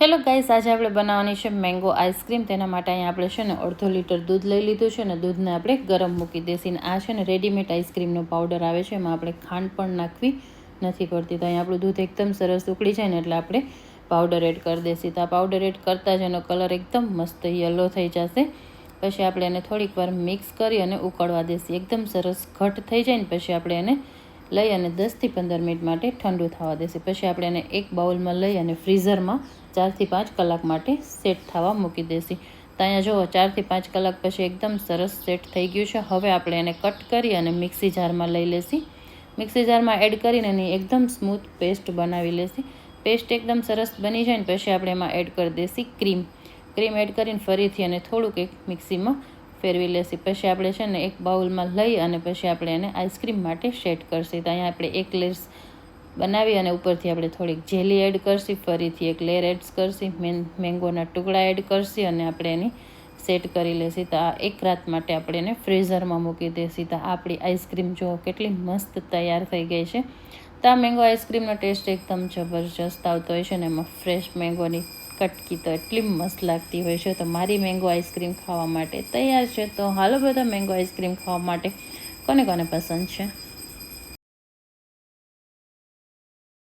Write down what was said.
Hello guys, આજે આપણે બનાવવાની છે મેંગો આઈસ્ક્રીમ તેના માટે અહીંયા આપણે છે ને અડધો લીટર દૂધ લઈ લીધું છે ને દૂધને આપણે ગરમ મૂકી દેસી ને આ છે ને રેડીમેડ આઈસ્ક્રીમનો પાવડર આવે છે. એમાં આપણે ખાંડ પણ નાખવી નથી પડતી. તો અહીંયા આપણું દૂધ એકદમ સરસ ઉકળી જાય ને એટલે આપણે પાવડર એડ કરી દેસી. તો આ પાવડર એડ કરતાં જ એનો કલર એકદમ મસ્ત યલો થઈ જશે. પછી આપણે એને થોડીક વાર મિક્સ કરી અને ઉકળવા દેસી. એકદમ સરસ ઘટ થઈ જાય ને પછી આપણે એને લઈ અને દસથી પંદર મિનિટ માટે ઠંડુ થવા દેશે. પછી આપણે એને એક બાઉલમાં લઈ અને ફ્રીઝરમાં ચારથી પાંચ કલાક માટે સેટ થવા મૂકી દેસી તો અહીંયા જુઓ, ચારથી પાંચ કલાક પછી એકદમ સરસ સેટ થઈ ગયું છે. હવે આપણે એને કટ કરી અને મિક્સી જારમાં લઈ લેશી. મિક્સી જારમાં એડ કરીને એની એકદમ સ્મૂથ પેસ્ટ બનાવી લેશી. પેસ્ટ એકદમ સરસ બની જાય ને પછી આપણે એમાં એડ કરી દેસી ક્રીમ. ક્રીમ એડ કરીને ફરીથી અને થોડુંક એક મિક્સીમાં ફેરવી લેશી. પછી આપણે છે ને એક બાઉલમાં લઈ અને પછી આપણે એને આઈસ્ક્રીમ માટે સેટ કરશી. તો અહીંયા આપણે એક લેયર્સ બનાવી અને ઉપરથી આપણે થોડીક જેલી એડ કરશી. ફરીથી એક લેયર એડ કરશી. મેન મેંગોના ટુકડા એડ કરશી અને આપણે એની સેટ કરી લેશી. તો આ એક રાત માટે આપણે એને ફ્રીઝરમાં મૂકી દેશી. તો આપણી આઈસ્ક્રીમ જો કેટલી મસ્ત તૈયાર થઈ ગઈ છે. તો આ મેંગો આઈસ્ક્રીમનો ટેસ્ટ એકદમ જબરજસ્ત આવતો હોય છે ને એમાં ફ્રેશ મેંગોની કટકી તો એટલી મસ્ત લાગતી હોય છે. તો મારી મેંગો આઈસ્ક્રીમ ખાવા માટે તૈયાર છે. તો હાલો બધા મેંગો આઈસ્ક્રીમ ખાવા માટે કોને કોને પસંદ છે?